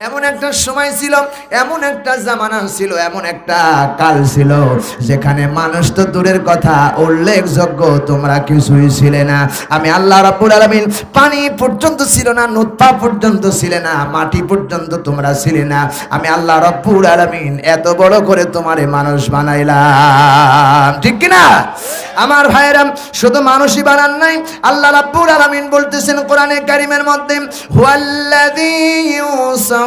এমন একটা সময় ছিল, এমন একটা জামানা ছিল, এমন একটা কাল ছিল, যেখানে মানুষ তো দূরের কথা, উল্লেখযোগ্য তোমরা কিছুই ছিলে না। আমি আল্লাহ রাব্বুল আলামিন, পানি পর্যন্ত ছিল না নুৎফা পর্যন্ত ছিলে না, মাটি পর্যন্ত তোমরা ছিলে না। আমি আল্লাহ রাব্বুল আলামিন এত বড় করে তোমারে মানুষ বানাইলাম। ঠিক কি না আমার ভাইরাম শুধু মানুষই বানান নাই, আল্লাহ রাব্বুল আলামিন বলতেছেন কোরআনে কারিমের মধ্যে, হুয়াল্লাযী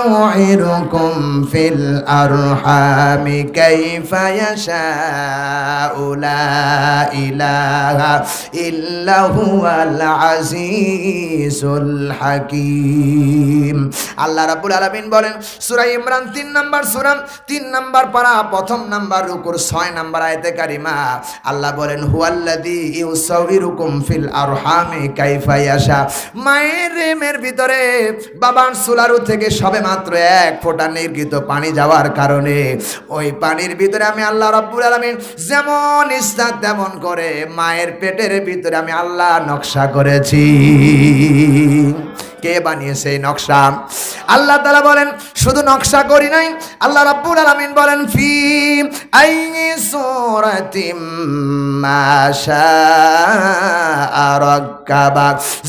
ইউসাউইরুকুম ফিল আরহামি কাইফা ইয়াশাউ লা ইলাহা ইল্লা হুয়াল আজিজুল হাকীম আল্লাহ রাব্বুল আলামিন বলেন, সূরা ইমরান 3 নাম্বার সূরা 3 নাম্বার পারা, প্রথম নাম্বার রুকুর 6 নাম্বার আয়াতে কারিমা, আল্লাহ বলেন, হুয়াল্লাযী ইউসাউইরুকুম ফিল আরহামি কাইফা ইয়াশা মায়ের রেমের ভিতরে বাবার সুলারু থেকে সবে মাত্র এক ফোঁটা নির্গিত পানি যাওয়ার কারণে ওই পানির ভিতরে আমি আল্লাহ রব্বুল আলমিন যেমন ইচ্ছা তেমন করে মায়ের পেটের ভিতরে আমি আল্লাহ নকশা করেছি। কে বানিয়েছে নকশা? আল্লাহ তাআলা বলেন, শুধু নকশা করি নাই, আল্লাহ রাব্বুল আলামিন বলেন, ফি আইয়ি সূরাতিম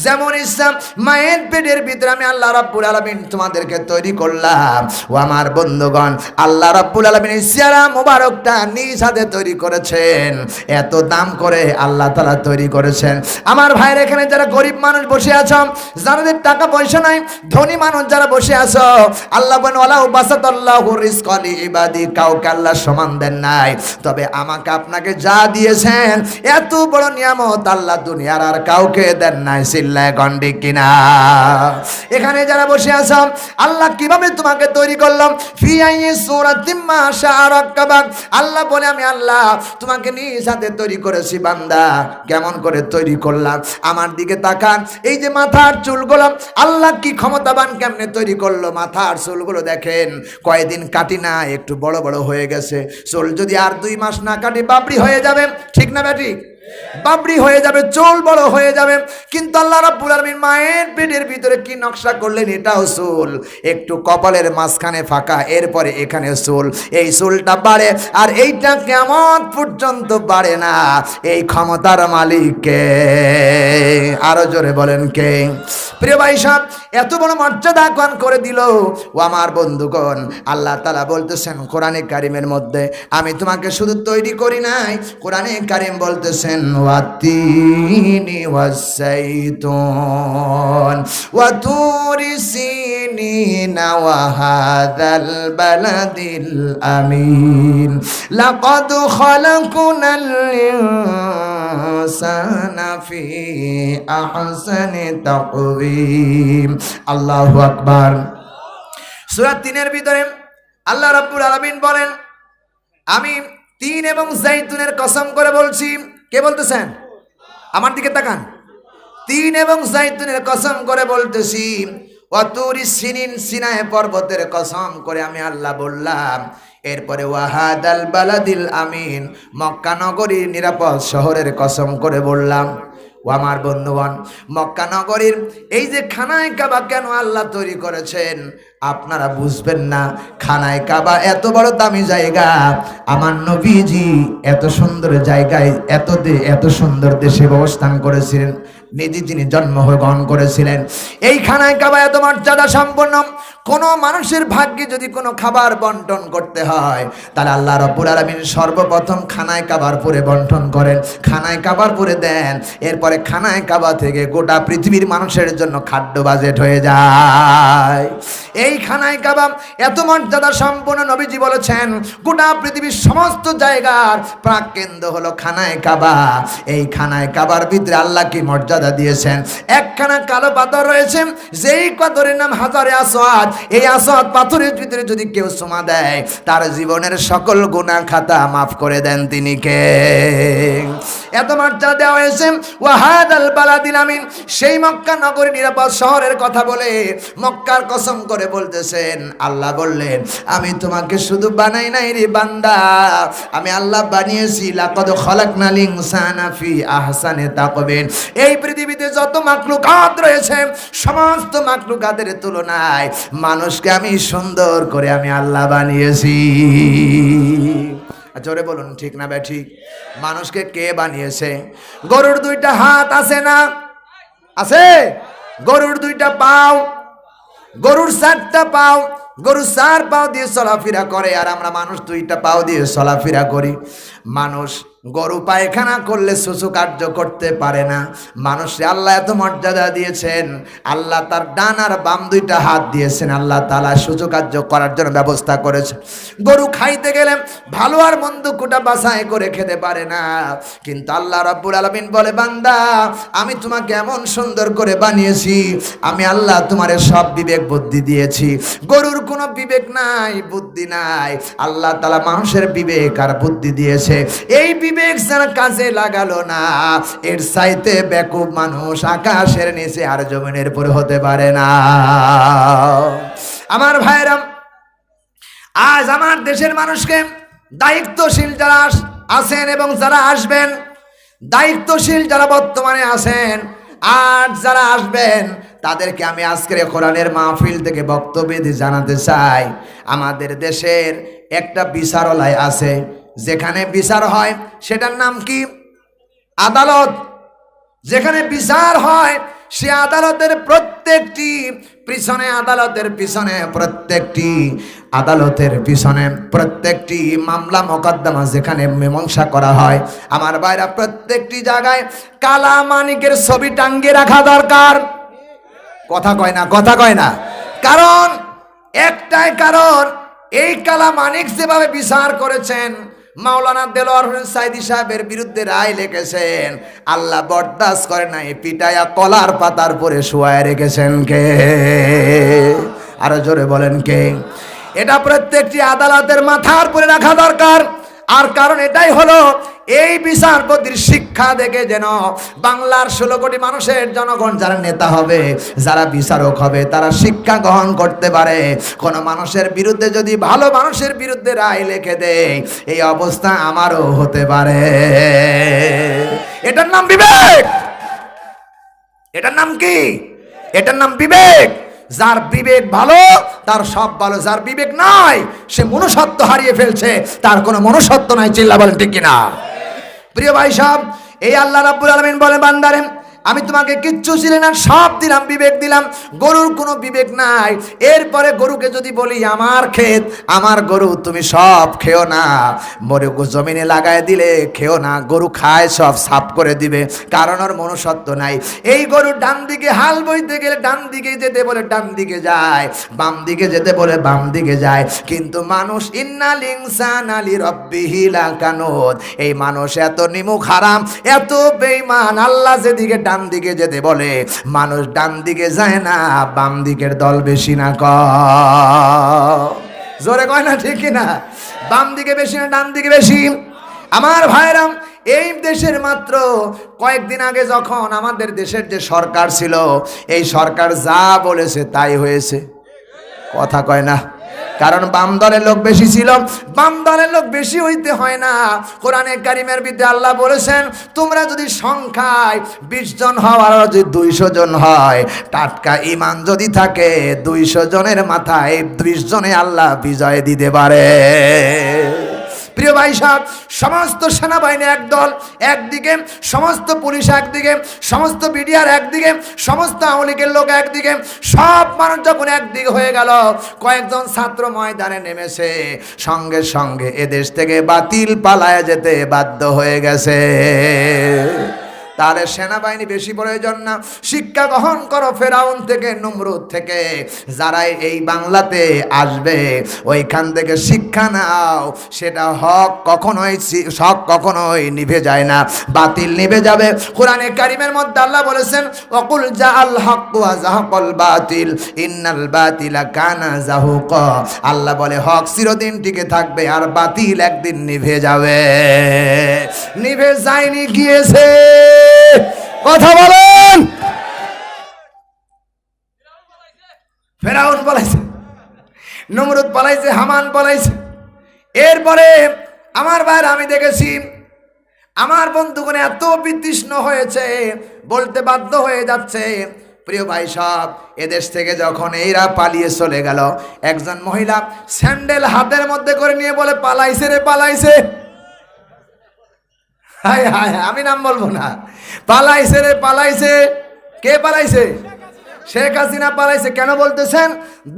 যেমন ইচ্ছা, মায়ের পেটের ভিতরে আমি আল্লাহ রাব্বুল আলামিন তোমাদেরকে তৈরি করলাম। ও আমার বন্ধুগণ, আল্লাহ রাব্বুল আলামিন এই সিয়ারা মোবারকটা নিজ হাতে তৈরি করেছেন। এত দাম করে আল্লাহ তালা তৈরি করেছেন। আমার ভাইয়ের এখানে যারা গরিব মানুষ বসে আছো, যাদের টাকা পয়সা নাই, ধনী মানুষ যারা বসে আছো, আল্লাহ বলেন, ওয়ালাউ বাসাতাল্লাহু রিজকালি ইবাদি কাউকে আল্লাহ সমান দেন নাই। তবে আমাকে আপনাকে যা দিয়েছেন, এত বড় নিয়ামত আল্লাহ দুনিয়ার আর কাউকে দেন নাই সিল্লায় গন্ডি কিনা। এখানে যারা বসে আছো, আল্লাহ কীভাবে তোমাকে তৈরি করলাম ফি আইয়ি সূরাতিম মা শাআ আল্লাহ বলে, আমি আল্লাহ তোমাকে নিজ হাতে তৈরি করেছি, বান্দা। কেমন করে তৈরি করলাম? আমার দিকে তাকান। এই যে মাথার চুলগুলো আল্লাহ কি ক্ষমতাবান কেমনে তৈরি করল? মাথা আর চুলগুলো দেখেন। কয়েকদিন কাটি না, একটু বড় বড় হয়ে গেছে। চুল যদি আর দুই মাস না কাটি বাবরি হয়ে যাবে। ঠিক না ব্যাটি বাবরি হয়ে যাবে, চুল বড় হয়ে যাবে। কিন্তু আল্লাহ রাব্বুল আলামিন মায়ের পেটের ভিতরে কি নকশা করলেন? এটাও চুল। একটু কপালের মাঝখানে ফাঁকা, এরপরে এখানে চুল। এই চুলটা বাড়ে, আর এইটা কেমন পর্যন্ত বাড়ে না? এই ক্ষমতার মালিককে। আরও জোরে বলেন কে? প্রিয় ভাই সাহেব, এত বড় মর্যাদা কন করে দিল। ও আমার বন্ধুগণ, আল্লাহ তালা বলতেছেন, কোরআনে কারিমের মধ্যে আমি তোমাকে শুধু তৈরি করি নাই, কোরআনে কারিম বলতেছেন ওয়াতিনি ওয়াসাইতুন ওয়াতুরি সিনিনা ওয়াহাদাল বালাদিল আমিন লাকাদ খালাকুনাল ইনসানা ফি আহসানি তাকওয়িম আল্লাহু আকবার সূরা তিনের ভিতরে আল্লাহ রাব্বুল আলামিন বলেন আমি তিন এবং জাইতুনের কসম করে বলছি কে বলতেছেন? আমার দিকে তাকান। তিন এবং জাইতুনের কসম করে বলতেছি, অতুরি সিনিন সিনায় পর্বতের কসম করে আমি আল্লাহ বললাম, এরপরে ওয়াহাদ আল বালাদিল আমিন, মক্কা নগরীর নিরাপদ শহরের কসম করে বললাম, ও আমার বন্ধুগণ, মক্কা নগরীর এই যে খানায় কাবা কেন আল্লাহ তৈরি করেছেন? আপনারা বুঝবেন না, খানায় কাবা এত বড় দামি জায়গা। আমার নবীজি এত সুন্দর জায়গায়, এত এত সুন্দর দেশে অবস্থান করেছিলেন। নিজে যিনি জন্মগ্রহণ করেছিলেন এই খানায় কাবা এত মর্যাদা সম্পন্ন। কোনো মানুষের ভাগ্যে যদি কোনো খাবার বন্টন করতে হয়, তাহলে আল্লাহ রব্বুল আলামিন সর্বপ্রথম খানায় কাবার পরে বন্টন করেন। খানায় কাবার পরে দেন। এরপরে খানায় কাবা থেকে গোটা পৃথিবীর মানুষের জন্য খাদ্য বাজেট হয়ে যায়। এই খানায় কাবা এত মর্যাদা সম্পন্ন নবীজি বলেছেন, গোটা পৃথিবীর সমস্ত জায়গার প্রাক কেন্দ্র হলো খানায় কাবা। এই খানায় কাবার ভিতরে আল্লাহ কি মর্যাদা দিয়েছেন। একখানা কালো পাথর রয়েছে, যেই পাথরের নাম হাজারে আসওয়াদ। এই আসওয়াদ পাথরের ভিতরে যদি কেউ সোমা দেয়, তার জীবনের সকল গুনাহ খাতা মাফ করে দেন তিনি কে? এত মর্যাদা দেওয়া হয়েছে ওয়াহাদ আল বালাদিন আমিন। সেই মক্কা নগরী নিরাপদ শহরের কথা বলে মক্কার কসম করে বলতেছেন, আল্লাহ বললেন, আমি তোমাকে শুধু বানাই নাই রে বান্দা। আমি আল্লাহ বানিয়েছি, লাকদ খলাকনাল ইনসানা ফি আহসানে তাকবিন এই পৃথিবীতে যত মাকলুকাত রয়েছে, সমস্ত মাকলুকাতের তুলনায় মানুষকে আমি সুন্দর করে আমি আল্লাহ বানিয়েছি। জোরে বলুন, ঠিক না বে, ঠিক? মানুষকে কে বানিয়েছে? গরুর দুইটা হাত আছে না? আছে? গরুর দুইটা পাও? গরুর চারটা পাও? গরু চার পাও দিয়ে চলাফেরা করে, আর আমরা মানুষ দুইটা পাও দিয়ে চলাফেরা করি। মানুষ গরু পায়খানা করলে সুসু কার্য করতে পারে না। মানুষে আল্লাহ এত মর্যাদা দিয়েছেন। আল্লাহ তার ডান আর বাম দুইটা হাত দিয়েছেন। আল্লাহ তালা সুযোগ কার্য করার জন্য ব্যবস্থা করেছে গরু খাইতে গেলে ভালো আর মন্দ কুটা বাসায় করে খেতে পারে না। কিন্তু আল্লাহ রাব্বুল আলমিন বলে, বান্দা, আমি তোমাকে এমন সুন্দর করে বানিয়েছি, আমি আল্লাহ তোমারে সব বিবেক বুদ্ধি দিয়েছি। গরুর কোনো বিবেক নাই, বুদ্ধি নাই। আল্লাহ তালা মানুষের বিবেক আর বুদ্ধি দিয়েছে। এই বিবেক যারা কাজে লাগালো না। এর সাইতে বেকুব মানুষ আকাশের নিচে আর জমিনের উপরে হতে পারে না। আমার ভাইরাম আজ আমার দেশের মানুষকে দায়িত্বশীল যারা আছেন এবং যারা আসবেন, দায়িত্বশীল যারা বর্তমানে আছেন, আর যারা আসবেন, তাদেরকে আমি আজকের কোরআনের মাহফিল থেকে বক্তব্য জানাতে চাই। আমাদের দেশের একটা বিচারালয় আছে যেখানে বিচার হয়, সেটার নাম কি? আদালত। যেখানে বিচার হয়, সে আদালতের প্রত্যেকটি, পিছনে আদালতের পিছনে প্রত্যেকটি, আদালতের পিছনে প্রত্যেকটি মামলা মোকদ্দমা যেখানে মীমাংসা করা হয়, আমার বাইরা প্রত্যেকটি জায়গায় কালা মানিকের ছবি টাঙ্গিয়ে রাখা দরকার। কথা কয় না, কথা কয় না। কারণ, একটাই কারণ, এই কালা মানিক যেভাবে বিচার করেছেন মাওলানা দেলোয়ার হোসেন সাইদি সাহেবের বিরুদ্ধে রায় লিখেছেন, আল্লাহ বরদাস্ত করে নাই পিটায়া কলার পাতার পরে শুয়ায় রেখেছেন কে? আরও জোরে বলেন কে? এটা প্রত্যেকটি আদালতের মাথার পরে রাখা দরকার। আর কারণ এটাই হলো এই বিচারপতির শিক্ষা দেখে যেন বাংলার ষোলো কোটি মানুষের জনগণ যারা নেতা হবে, যারা বিচারক হবে, তারা শিক্ষা গ্রহণ করতে পারে। কোনো মানুষের বিরুদ্ধে যদি ভালো মানুষের বিরুদ্ধে রায় লিখে দেয়, এই অবস্থা আমারও হতে পারে। এটার নাম বিবেক। এটার নাম কি? এটার নাম বিবেক। যার বিবেক ভালো, তার সব ভালো। যার বিবেক নাই, সে মনুষ্যত্ব হারিয়ে ফেলছে, তার কোনো মনুষ্যত্ব নাই, চিল্লা বলেন ঠিক কিনা? প্রিয় ভাই সব এই আল্লাহ রাব্বুল আলামিন বলে বান্দারে আমি তোমাকে কিচ্ছু ছিলে না, সব দিলাম বিবেক দিলাম, গরুর কোনো বিবেক নাই। এরপরে গরুকে যদি বলি, আমার ক্ষেত, আমার গরু, তুমি সব খেও না। মরে জমিনে লাগায় দিলে খেও না, গরু খায়, সব সাফ করে দিবে, কারণ ওর মনুষ্যত্ব নাই। এই গরু ডান দিকে হাল বইতে গেলে ডান দিকে যেতে বলে ডান দিকে যায়, বাম দিকে যেতে বলে বাম দিকে যায়। কিন্তু মানুষ ইন্নাল ইনসান আলী রব্বিহিলা কানুদ এই মানুষ এত নিমুখ হারাম, এত বেইমান আল্লাহ যেদিকে ডান দিকে যেতে বলে, মানুষ ডান দিকে যায় না বাম দিকের দল বেশি না ক জোরে কয় না ঠিক না বাম দিকে বেশি না ডান দিকে বেশি? আমার ভাইরাম, এই দেশের মাত্র কয়েকদিন আগে যখন আমাদের দেশের যে সরকার ছিল, এই সরকার যা বলেছে তাই হয়েছে। কথা কয় না? কারণ বাম দলের লোক বেশি ছিল। বাম দলের লোক বেশি হইতে হয় না। কোরআনে কারিমের বিদ্যে আল্লাহ বলেছেন, তোমরা যদি সংখ্যায় বিশ জন হওয়ার যদি দুইশো জন হয়, টাটকা ইমান যদি থাকে, দুইশো জনের মাথায় বিশ জনে আল্লাহ বিজয় দিতে পারে। প্রিয় ভাই সাহেব, সমস্ত সেনাবাহিনী একদল একদিকে, সমস্ত পুলিশ একদিকে, সমস্ত বিডিআর একদিকে, সমস্ত আওয়ামী লীগের লোক একদিকে, সব মানুষ যখন একদিকে হয়ে গেল, কয়েকজন ছাত্র ময়দানে নেমেছে। সঙ্গে সঙ্গে এদেশ থেকে বাতিল পালায় যেতে বাধ্য হয়ে গেছে। তাহলে সেনাবাহিনী বেশি প্রয়োজন না। শিক্ষা গ্রহণ করো ফেরাউন থেকে, নমরুদ থেকে। যারাই এই বাংলাতে আসবে, ওইখান থেকে শিক্ষা নাও। সেটা হক কখনোই হক কখনোই নিভে যায় না, বাতিল নিভে যাবে। কোরআনে কারিমের মধ্যে আল্লাহ বলেছেন, অকুল জা আল হক জাহকল বাতিল, ইন্নাল বাতিলা কানা জাহুক। আল্লাহ বলে, হক চিরদিন টিকে থাকবে আর বাতিল একদিন নিভে যাবে। নিভে যায়নি, গিয়েছে। কথা বলেন। ফেরাউন পালাইছে নমরুদ পালাইছে হামান পালাইছে এরপরে আমার ভাইয়ের আমি দেখেছি আমার বন্ধুগণ এত বিতৃষ্ণ হয়েছে বলতে বাধ্য হয়ে যাচ্ছে। প্রিয় ভাই সব এদেশ থেকে যখন এইরা পালিয়ে চলে গেল একজন মহিলা স্যান্ডেল হাতের মধ্যে করে নিয়ে বলে পালাইছে রে পালাইছে। হায় হায়, আমি নাম বলব না। পালাইছে রে, পালাইছে। কে পালাইছে? শেখ হাসিনা পালাইছে। কেন বলতেছেন?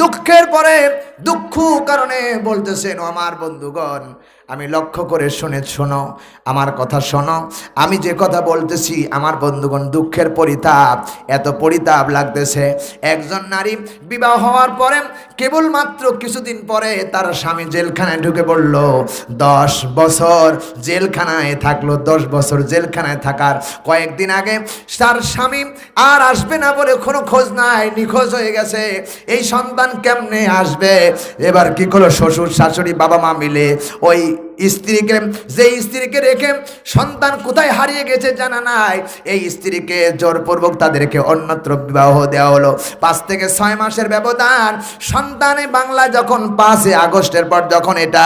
দুঃখের পরে, দুঃখ কারণে বলতেছেন আমার বন্ধুগণ আমি লক্ষ্য করে শুনে শোনো, আমার কথা শোনো। আমি যে কথা বলতেছি, আমার বন্ধুগণ দুঃখের পরিতাপ। এত পরিতাপ লাগতেছে। একজন নারী বিবাহ হওয়ার পরে, কেবলমাত্র কিছুদিন পরে তার স্বামী জেলখানায় ঢুকে পড়ল। দশ বছর জেলখানায় থাকল। দশ বছর জেলখানায় থাকার কয়েকদিন আগে তার স্বামী আর আসবে না বলে কোনো খোঁজ নাই, নিখোঁজ হয়ে গেছে। এই সন্তান কেমনে আসবে? এবার কি করল? শ্বশুর, শাশুড়ি বাবা মা মিলে ওই স্ত্রীকে, যে স্ত্রীকে রেখে সন্তান কোথায় হারিয়ে গেছে জানা নাই, এই স্ত্রীকে জোরপূর্বক তাদেরকে অন্যত্র বিবাহ দেওয়া হলো। পাঁচ থেকে ছয় মাসের ব্যবধান, সন্তানে বাংলা যখন পাঁচে আগস্টের পর যখন এটা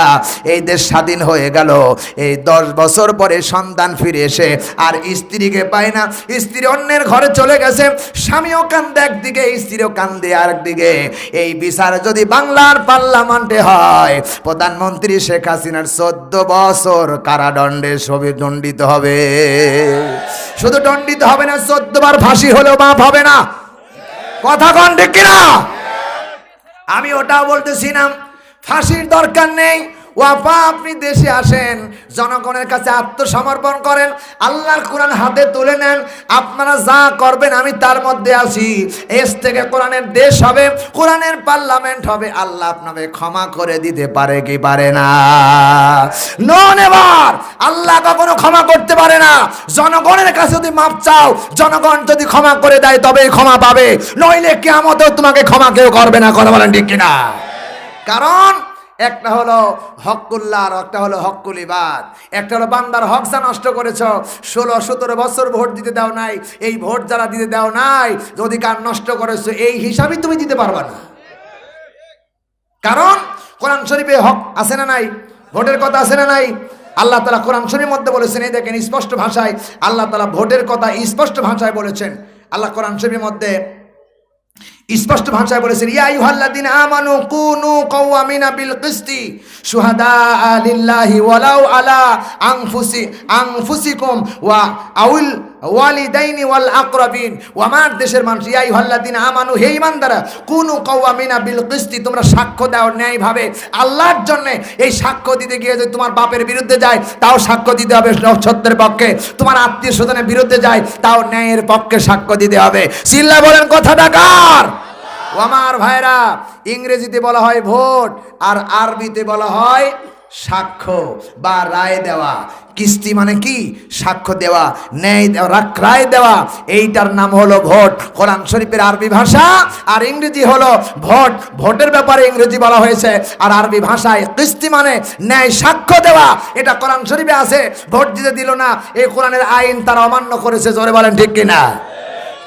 এই দেশ স্বাধীন হয়ে গেল, এই দশ বছর পরে সন্তান ফিরে এসে আর স্ত্রীকে পায় না। স্ত্রী অন্যের ঘরে চলে গেছে, স্বামীও কান্দে একদিকে, স্ত্রীও কান্দে আরেকদিকে। এই বিচার যদি বাংলার পার্লামেন্টে হয়, প্রধানমন্ত্রী শেখ হাসিনার চোদ্দ বছর কারাদণ্ডে সবে দণ্ডিত হবে। শুধু দণ্ডিত হবে না চোদ্দ বার ফাঁসি হলেও মাফ হবে না। কথা কন ঠিক কিনা? আমি ওটা বলতেছিলাম, ফাঁসির দরকার নেই। ওয়াপা আপনি দেশে আসেন, জনগণের কাছে আত্মসমর্পণ করেন, আল্লাহর কোরআন হাতে তুলে নেন, আপনারা যা করবেন আমি তার মধ্যে আছি। এস থেকে কোরআনের দেশ হবে, কোরআনের পার্লামেন্ট হবে, আল্লাহ আপনাকে ক্ষমা করে দিতে পারে কি পারে না। এবার, আল্লাহ কখনো ক্ষমা করতে পারে না। জনগণের কাছে যদি মাপ চাও, জনগণ যদি ক্ষমা করে দেয়, তবেই ক্ষমা পাবে। নইলে কেমতেও তোমাকে ক্ষমা কেউ করবে না, কথা বলেন ঠিক কিনা? কারণ একটা হলো হকুল্লাহ আর একটা হলো হকুল ইবাদ। একটা হলো বান্দার হক যা নষ্ট করেছ, ষোলো সতেরো বছর ভোট দিতে দাও নাই, এই ভোট যারা দিতে দাও নাই, যদি কার নষ্ট করেছ, এই হিসাবই তুমি দিতে পারবা না। কারণ কোরআন শরীফে হক আছে না নাই? ভোটের কথা আছে না নাই? আল্লাহ তালা কোরআন শরীফের মধ্যে বলেছেন, এই দেখেন স্পষ্ট ভাষায় আল্লাহ তালা ভোটের কথা স্পষ্ট ভাষায় বলেছেন। আল্লাহ কোরআন শরীফের মধ্যে স্পষ্ট ভাষায় বলেছেন, ইয়া আইয়ুহাল্লাযিন আমানু কুনু কাওয়ামিনা বিল কিসতি শুহাদা লিল্লাহি ওয়ালাউ আলা আনফুসি, আনফুসিকুম ওয়া আউল ওয়ালিদাইনি ওয়াল আকরাবিন। ও আমার দেশের মানুষ, ইয়া আইয়ুহাল্লাযিন আমানু, হে ঈমানদারা কুনু কাওয়ামিনা বিল কিসতি, তোমরা সাক্ষ্য দাও ন্যায়ভাবে। আল্লাহর জন্য এই সাক্ষ্য দিতে গিয়ে যদি তোমার বাপের বিরুদ্ধে যায়, তাও সাক্ষ্য দিতে হবে সত্যের পক্ষে। তোমার আত্মীয় স্বজনের বিরুদ্ধে যায়, তাও ন্যায়ের পক্ষে সাক্ষ্য দিতে হবে। চিল্লা বলেন কথাটা কার আমার ভাইরা, ইংরেজিতে বলা হয় ভোট আর আরবিতে বলা হয় সাক্ষ্য বা রায় দেওয়া। কিস্তি মানে কি? সাক্ষ্য দেওয়া, ন্যায় রায় দেওয়া। এইটার নাম হলো ভোট। কোরআন শরীফের আরবি ভাষা আর ইংরেজি হলো ভোট। ভোটের ব্যাপারে ইংরেজি বলা হয়েছে আর আরবি ভাষায় কিস্তি মানে ন্যায় সাক্ষ্য দেওয়া। এটা কোরআন শরীফে আছে। ভোট দিতে দিল না, এই কোরআনের আইন তারা অমান্য করেছে। জোরে বলেন ঠিক কিনা?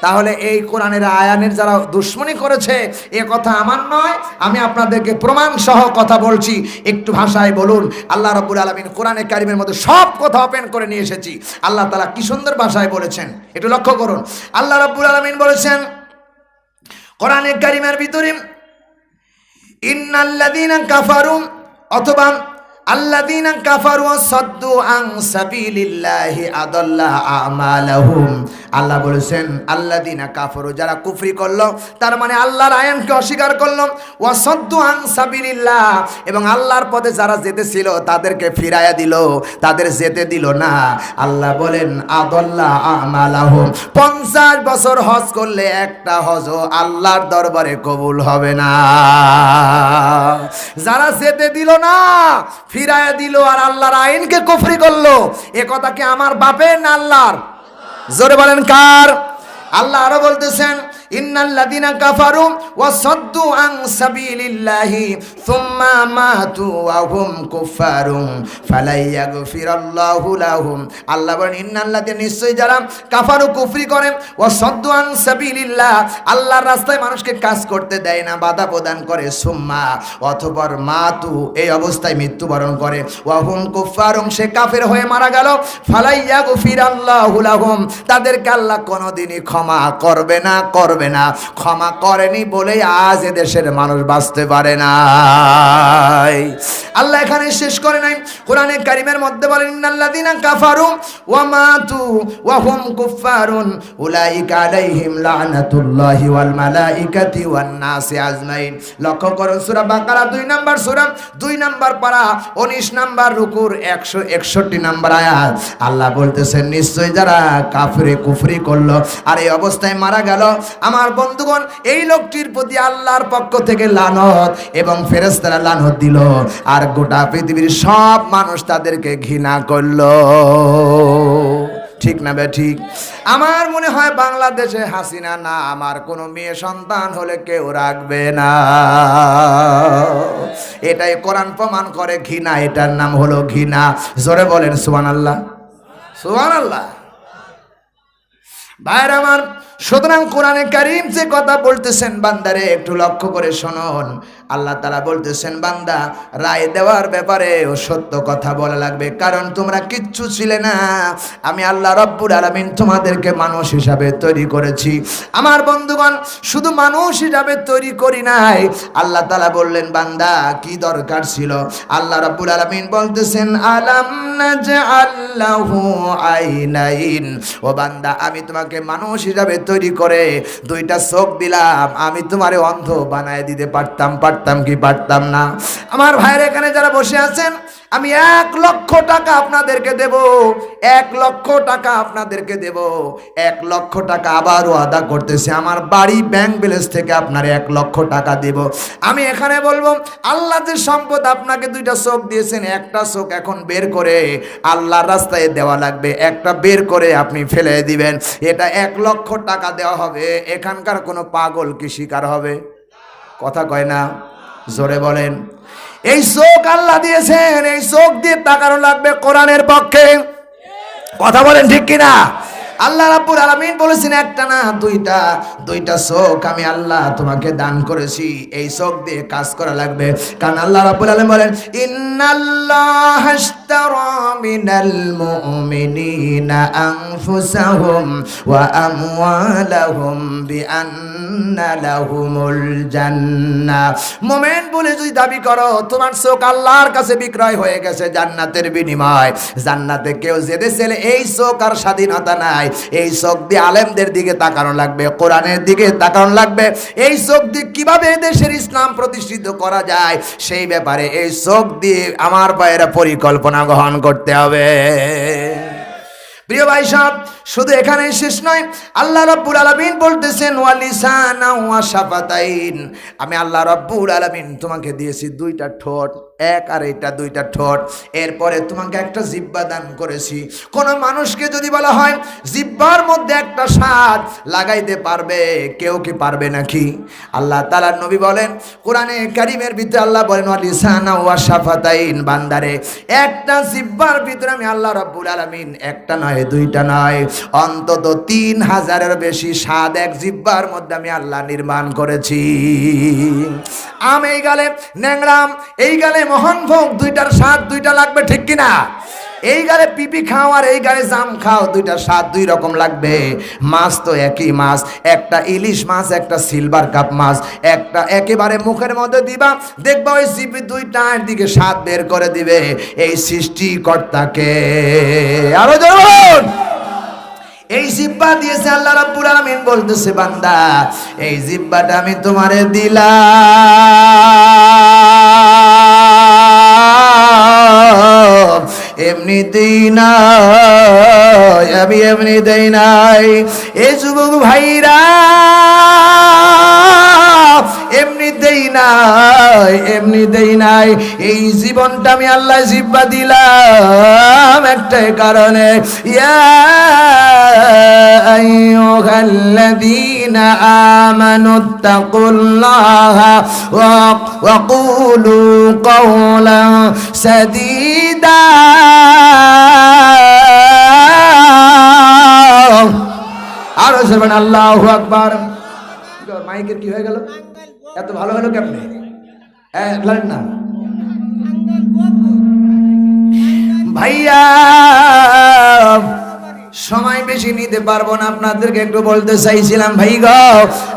তাহলে এই কোরআনের আয়ানের যারা দুশ্মনী করেছে, এ কথা আমার নয়। আমি আপনাদেরকে প্রমাণ সহ কথা বলছি। একটু ভাষায় বলুন, আল্লাহ রব্বুল আলমিন কোরআনে কারিমের মধ্যে সব কথা ওপেন করে নিয়ে এসেছি। আল্লাহ তালা কি সুন্দর ভাষায় বলেছেন, একটু লক্ষ্য করুন। আল্লাহ রব্বুল আলমিন বলেছেন, কোরআনে কারিমের ভিতরে, ইন্নাল্লাযীনা কাফারু, অথবা আমালাহুম। আল্লাহ বলেছেন, আল্লাযীনা কাফারু যারা কুফরি করল, তার মানে আল্লাহর আইনকে অস্বীকার করল। ওয়া সাদ্দু আন এবং আল্লাহর পথে যারা যেতেছিল, তাদেরকে ফিরাইয়া দিল। তাদের যেতে দিল না। আল্লাহ বলেন, আদাল্লা আমালাহুম। পঞ্চাশ বছর হজ করলে একটা হজ আল্লাহর দরবারে কবুল হবে না। যারা যেতে দিল না ফিরায় দিল আর আল্লাহর আইনকে কুফরি করল, এ কথা কি আমার বাপের না আল্লাহর? জোরে বলেন কার? আল্লাহ আরও বলতেছেন সুম্মা আল্লাহ নিশ্চয়ই কাফারু কুফরি রাস্তায় মানুষকে কাজ করতে দেয় না, বাধা প্রদান করে, সুম্মা অথবা মাতু এই অবস্থায় মৃত্যুবরণ করে। ওয়া কুফফারুন সে কাফের হয়ে মারা গেল, ফালাই ইয়াগফিরাল্লাহু লাহুম, তাদেরকে আল্লাহ কোনোদিনই ক্ষমা করবে না, করবে না। ক্ষমা করেনি বলেই আজ এদেশের মানুষ বাঁচতে পারে না আল্লাহ এখানে শেষ করে নাই। কোরআনে কারিমের মধ্যে বলেন, ইন্নাল্লাযীনা কাফারু ওয়া মাতু ওয়া হুম কুফফারুন উলাইকা আলাইহিম লানাতুল্লাহি ওয়াল মালাইকাতি ওয়ান নাসি আজমাইন। লক্ষ্য করুন, সূরা বাকারা 2 নাম্বার সূরা 2 নাম্বার পারা 19 নাম্বার রুকুর 161 নাম্বার আয়াত। আল্লাহ বলতেছেন নিশ্চয় যারা কাফরে কুফরি করল আর এই অবস্থায় মারা গেল আমার বন্ধুগণ, এই লোকটির প্রতি আল্লাহর পক্ষ থেকে লানত এবং ফেরেশতারা লানত দিল। আর গোটা পৃথিবীর সব মানুষ তাদেরকে ঘৃণা করল। ঠিক না বে, ঠিক? আমার মনে হয় বাংলাদেশে হাসিনা না, আমার কোনো মেয়ে সন্তান হলে কেউ রাখবে না। এটাই কোরআন প্রমাণ করে ঘৃণা, এটার নাম হলো ঘৃণা। জোরে বলেন সুবান আল্লাহ সুবান আল্লাহ ভাইয়ের আমার সুতরাং কোরআনে কারিম যে কথা বলতেছেন বান্দারে একটু লক্ষ্য করে শুনুন। আল্লাহ তালা বলতেছেন, বান্দা, রায় দেওয়ার ব্যাপারে ও সত্য কথা বলা লাগবে, কারণ তোমরা কিচ্ছু ছিলে না। আমি আল্লাহ রব্বুর আলমিন তোমাদেরকে মানুষ হিসাবে তৈরি করেছি। আমার বন্ধুগণ, শুধু মানুষ হিসাবে তৈরি করি নাই। আল্লাহ তালা বললেন, বান্দা, কি দরকার ছিল? আল্লাহ রব্বুর আলমিন বলতেছেন, আলাম আল্লাহু আইনাইন। ও বান্দা, আমি তোমাকে মানুষ হিসাবে তৈরি করে দুইটা চোখ দিলাম। আমি তোমারে অন্ধ বানায় দিতে পারতাম পারতাম কি পারতাম না? আমার ভাইয়ের এখানে যারা বসে আছেন, আমি এক লক্ষ টাকা আপনাদেরকে দেব। এক লক্ষ টাকা আপনাদেরকে দেব। এক লক্ষ টাকা আবারও আদা করতেছে। আমার বাড়ি ব্যাংক ব্যালেন্স থেকে আপনার এক লক্ষ টাকা দেব। আমি এখানে বলব, আল্লাহ যে সম্পদ আপনাকে দুইটা চোখ দিয়েছেন, একটা চোখ এখন বের করে আল্লাহর রাস্তায় দেওয়া লাগবে। একটা বের করে আপনি ফেলে দিবেন। এটা এক লক্ষ টাকা দেওয়া হবে। এখানকার কোনো পাগল কি শিকার হবে? কথা কয় না? জোরে বলেন, এই চোখ আল্লাহ দিয়েছেন, এই চোখ দিয়ে টাকারও লাগবে কোরআনের পক্ষে। কথা বলেন ঠিক কিনা? আল্লাহ রাব্বুল আলামিন বলেছেন, একটা না, দুইটা দুইটা চোখ আমি আল্লাহ তোমাকে দান করেছি। এই চোখ দিয়ে কাজ করা লাগবে। কারণ আল্লাহ রাব্বুল আলামিন বলেন, ইন্নাল্লাহ আশতারা মিনাল মুমিনিনা আনফুসাহুম ওয়া আমওয়ালাহুম বিআন্না লাহুমুল জান্নাহ মুমিন বলে, যদি দাবি করো, তোমার চোখ আল্লাহর কাছে বিক্রয় হয়ে গেছে জান্নাতের বিনিময়। জান্নাতে কেউ যেতে ছেলে এই চোখ আর স্বাধীনতা নাই। এই চোখ দিয়ে আলেমদের দিকে তাকানো লাগবে, কোরআনের দিকে তাকানো লাগবে। এই চোখ দিয়ে কীভাবে দেশের ইসলাম প্রতিষ্ঠিত করা যায়, সেই ব্যাপারে এই চোখ দিয়ে আমার পায়েরা পরিকল্পনা গ্রহণ করতে হবে। প্রিয় ভাই সাহেব, শুধু এখানে শেষ নয়, আল্লাহ রব্বুল আলামিন বলতেছেন ওয়ালিসানা আমি আল্লাহ রব্বুল আলামিন তোমাকে দিয়েছি দুইটা ঠোঁট। এক আর এটা দুইটা ঠোঁট। এরপরে তোমাকে একটা জিব্বা দান করেছি। কোন মানুষকে যদি বলা হয়, জিব্বার মধ্যে একটা স্বাদ লাগাইতে পারবে, কেউ কি পারবে নাকি? আল্লাহ তালার নবী বলেন, কোরআনে কারিমের ভিতরে আল্লাহ বলেন শাফাতাইন বান্দারে, একটা জিব্বার ভিতরে আমি আল্লাহ রব্বুল আলামিন, একটা নয়, দুইটা নয়। অন্তত তিন হাজারের বেশি স্বাদ এক জিব্বার মধ্যে আমি আল্লাহ নির্মাণ করেছি। আম এই গালে ন্যাংরাম এই গালে মোহন ভোগ, দুইটার স্বাদ দুইটা লাগবে, ঠিক কিনা? এই গালে পিপি খাও আর এই গালে জাম খাও দুইটা স্বাদ দুই রকম লাগবে। মাছ তো একই মাছ, একটা ইলিশ মাছ, একটা সিলভার কাপ মাছ, একটা একেবারে মুখের মধ্যে দিবা, দেখবা ওই সিপি দুইটার দিকে স্বাদ বের করে দিবে, এই সৃষ্টিকর্তাকে। আরও জোর এই জিব্বা দিয়েছে আল্লাহ রাব্বুল আলামিন, বলতেছে, বান্দা, এই জিব্বাটা আমি তোমারে দিলাম। এমনি দিই নাই, আমি এমনি দেই নাই। এই যুবক ভাইরা এমনি দেই নাই, এমনি দেই নাই। এই জীবনটা আমি আল্লাহ জিব্বা দিলাম একটাই কারণে। আরও সরবেন আল্লাহু আকবার। মাইকের কি হয়ে গেল? এত ভালো হলো কেমনে? হ্যাঁ না। ভাইয়া, সময় বেশি নিতে পারব না, আপনাদেরকে একটু বলতে চাইছিলাম, ভাই গো,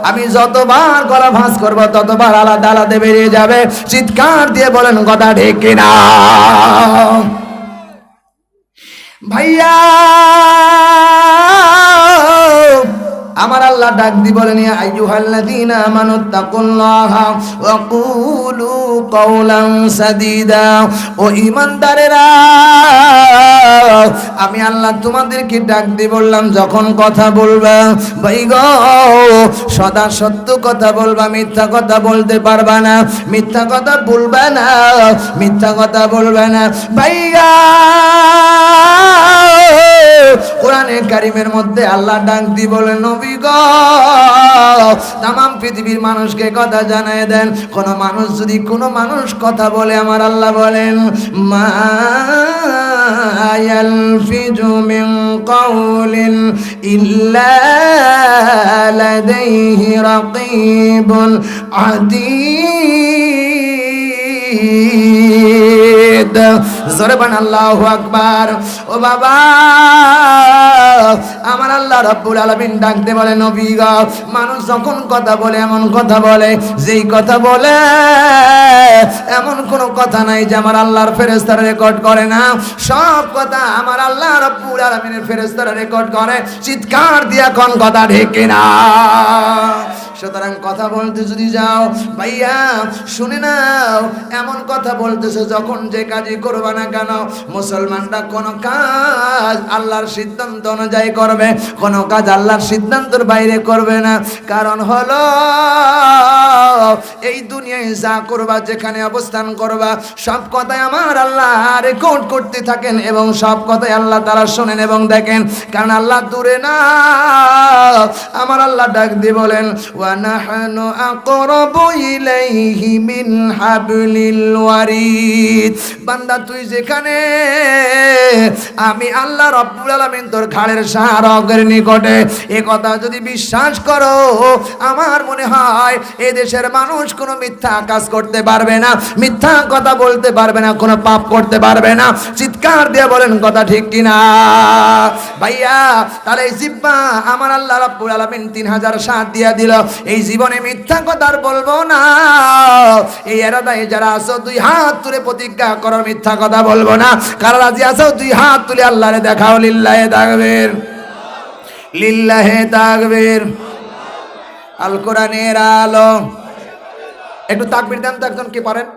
আমি যতবার গলা ভাঁজ করব, ততবার আলাদা আলাদা বেরিয়ে যাবে। চিৎকার দিয়ে বলেন কথা ঢেকে না ভাইয়া আমার আল্লাহ ডাক দি বলেন, ইয়া আইয়ুহাল্লাযীনা আমানু তাকুল্লাহা ওয়া কুলু কওলান সাদীদা। ও ঈমানদারেরা, আমি আল্লাহ তোমাদেরকে ডাক দি বললাম, যখন কথা বলবা, ভাই গো, সদা সত্য কথা বলবা, মিথ্যা কথা বলতে পারবা না, মিথ্যা কথা বলবা না, মিথ্যা কথা বলবে না। ভাইয়া কোরআনে কারিমের মধ্যে আল্লাহ ডাক দি বলে, নবী গো তাম পৃথিবীর মানুষকে কথা জানায় দেন। কোন মানুষ যদি কোনো মানুষ কথা বলে, আমার আল্লাহ বলেন, মা কাউলিন ইল্লা লাদাইহি রাকিবুন আদিদ জোরে বান আল্লাহু আকবার। ও বাবা, আমার আল্লাহ রাব্বুল আলামিন ডাকতে বলে, নবী মানুষ যখন কথা বলে, এমন কথা বলে, যেই কথা বলে, এমন কোন কথা নাই যে আমার আল্লাহর ফেরেশতারা রেকর্ড করে না। সব কথা আমার আল্লাহ রাব্বুল আলামিনের ফেরেশতারা রেকর্ড করে। চিৎকার দিয়া কোন কথা ঢেকে না সুতরাং কথা বলতে যদি যাও, ভাইয়া, শুনে নাও, এমন কথা বলতেছে যখন যে কাজই করবা না কেন, মুসলমানরা কোন কাজ আল্লাহর সিদ্ধান্ত অনুযায়ী করবে, কোন কাজ আল্লাহর সিদ্ধান্তের বাইরে করবে না। কারণ হলো, এই দুনিয়ায় যা করবা, যেখানে অবস্থান করবা, সব কথাই আমার আল্লাহ রেকর্ড করতে থাকেন এবং সব কথাই আল্লাহ তারা শোনেন এবং দেখেন। কারণ আল্লাহ দূরে না, আমার আল্লাহ ডাক দিয়ে বলেন ونحن أقرب إليه من حبل الوريد বান্দা তুই যেখানে আমি আল্লাহ রব্বুল আলামিন তোর ঘাড়ের সারকের নিকটে এ কথা যদি বিশ্বাস করো আমার মনে হয় এ দেশের মানুষ কোনো মিথ্যা কাজ করতে পারবে না মিথ্যা কথা বলতে পারবে না কোনো পাপ করতে পারবে না চিৎকার দিয়ে বলেন কথা ঠিক কিনা ভাইয়া তাহলে এই জিব্বা আমার আল্লাহ রাব্বুল আলামিন তিন হাজার সাত দিয়া দিল এই জীবনে মিথ্যা কথা আর বলব না। এই এরাদায় যারা আছো, দুই হাত তুলে প্রতিজ্ঞা করো, মিথ্যা কথা বলব না। কারা রাজি আছো, দুই হাত তুলে আল্লাহরে দেখাও, লিল্লাহে তাকবীর। লিল্লাহে তাকবীর। আল কোরআনের আলো। একটু তাকবীর দেন তো একজন, কি পারেন?